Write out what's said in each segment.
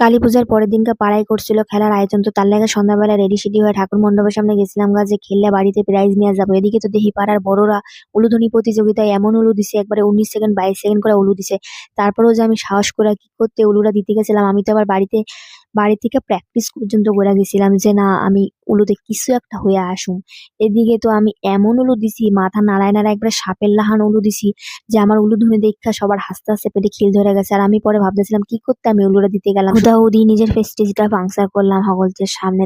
কালী পূজার পরের দিনকে পাড়ায় করছিল খেলার আয়োজন। তো তার লাগে সন্ধ্যাবেলা রেডি সিডি হয়ে ঠাকুর মণ্ডপের সামনে গেছিলাম গা যে খেললে বাড়িতে প্রাইজ নিয়ে যাব। এদিকে তো দেখি পাড়ার বড়রা উলুধনি প্রতিযোগিতায় এমন উলু দিছে, একবারে উনিশ সেকেন্ড বাইশ সেকেন্ড করে উলু দিছে। তারপরেও যে আমি সাহস করে কি করতে উলুরা দিতে গেছিলাম, আমি তো আবার বাড়িতে বাড়ি থেকে প্র্যাকটিস পর্যন্ত করে গেছিলাম যে না আমি উলুতে কিছু একটা হয়ে আসুম এদিকে তো আমি এমন উলু দিছি মাথা নাড়ায় নাড়ায় একবারে সাপের লাহান উলু দিছি যে আমার উলুধ্বনি দেখা সবার হাসতে হাসতে পেটে খিল ধরে গেছে। আর আমি পরে ভাবতেছিলাম কি করতে আমি উলুটা দিতে গেলাম? হুদাহুদি নিজের ফেস্টিজটা পাংচার করলাম সকলদের সামনে।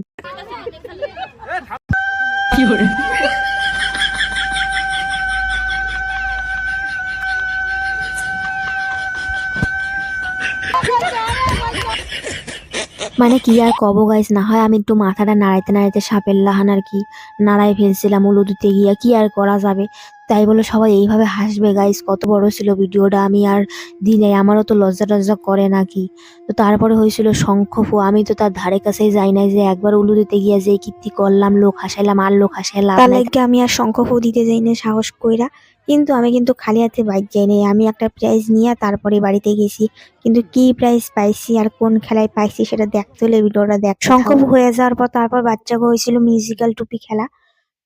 মানে কি আর কব গাইস না হয় আমি একটু মাথাটা নাড়াইতে নাড়াইতে সাপের লাহান আর কি নাড়াই ফেলছিলাম উলু দিতে গিয়া কি আর করা যাবে? তাই বলে সবাই এইভাবে হাসবে গাইস কত বড় ছিল ভিডিওটা আমি আর দিলে আমারও তো লজ্জা টজ্জা করে নাকি? তো তারপরে হয়েছিল শঙ্খফু আমি তো তার ধারে কাছেই যাই নাই যে একবার উলু দিতে গিয়া যে কীর্তি করলাম লোক হাসাইলাম আর লোক হাসাইলাম তার লাগে আমি আর শঙ্খ ফু দিতে যাই না সাহস কইরা। কিন্তু আমি কিন্তু খালি হাতে বাইক যাই নাই আমি একটা প্রাইজ নিয়ে তারপরে বাড়িতে গেছি। কিন্তু কি প্রাইজ পাইছি আর কোন খেলায় পাইছি সেটা দেখতে হলে ভিডিওটা দেখ। শঙ্খ ফু হয়ে যাওয়ার পর তারপর বাচ্চাকে হয়েছিল মিউজিক্যাল টুপি খেলা।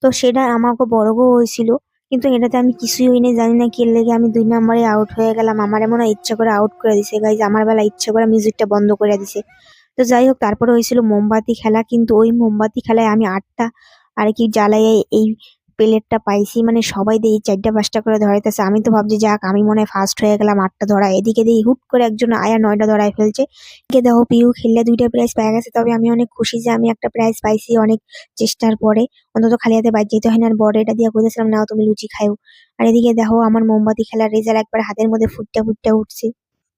তো সেটা আমাকে বড়গো হয়েছিল। কিন্তু এটাতে আমি কিছুই হইনি জানি না কি লেগে আমি দুই নম্বরে আউট হয়ে গেলাম। আমার এমন ইচ্ছা করে আউট করে দিছে গাইজ আমার বেলা ইচ্ছা করে মিউজিকটা বন্ধ করে দিছে। তো যাই হোক, তারপরে হয়েছিল মোমবাতি খেলা, কিন্তু ওই মোমবাতি খেলায় আমি আটটা আর কি জ্বালাইয়ে এই প্লেটটা পাইছি মানে সবাই দিয়ে চারটা, পাঁচটা করে ধরাইতেছে। আমি তো ভাবছি, যাক, আমি মনে হয় ফার্স্ট হয়ে গেলাম, আটটা ধরা এদিকে দিয়ে হুট করে একজন আয়া নয়টা ধরায় ফেলছে। এদিকে দেখো পিউ খেললে দুইটা প্রাইজ পেয়ে গেছে, তবে আমি অনেক খুশি যে আমি একটা প্রাইজ পাইছি অনেক চেষ্টার পরে। অন্তত খালি হাতে বাইর যেতে হয় না, আর বড় এটা দিয়ে কইতেছিলাম না তুমি লুচি খাইও। আর এদিকে দেখো, আমার মোমবাতি খেলার রেজাল্ট একবার হাতের মধ্যে ফুটটা ফুটটা উঠছে।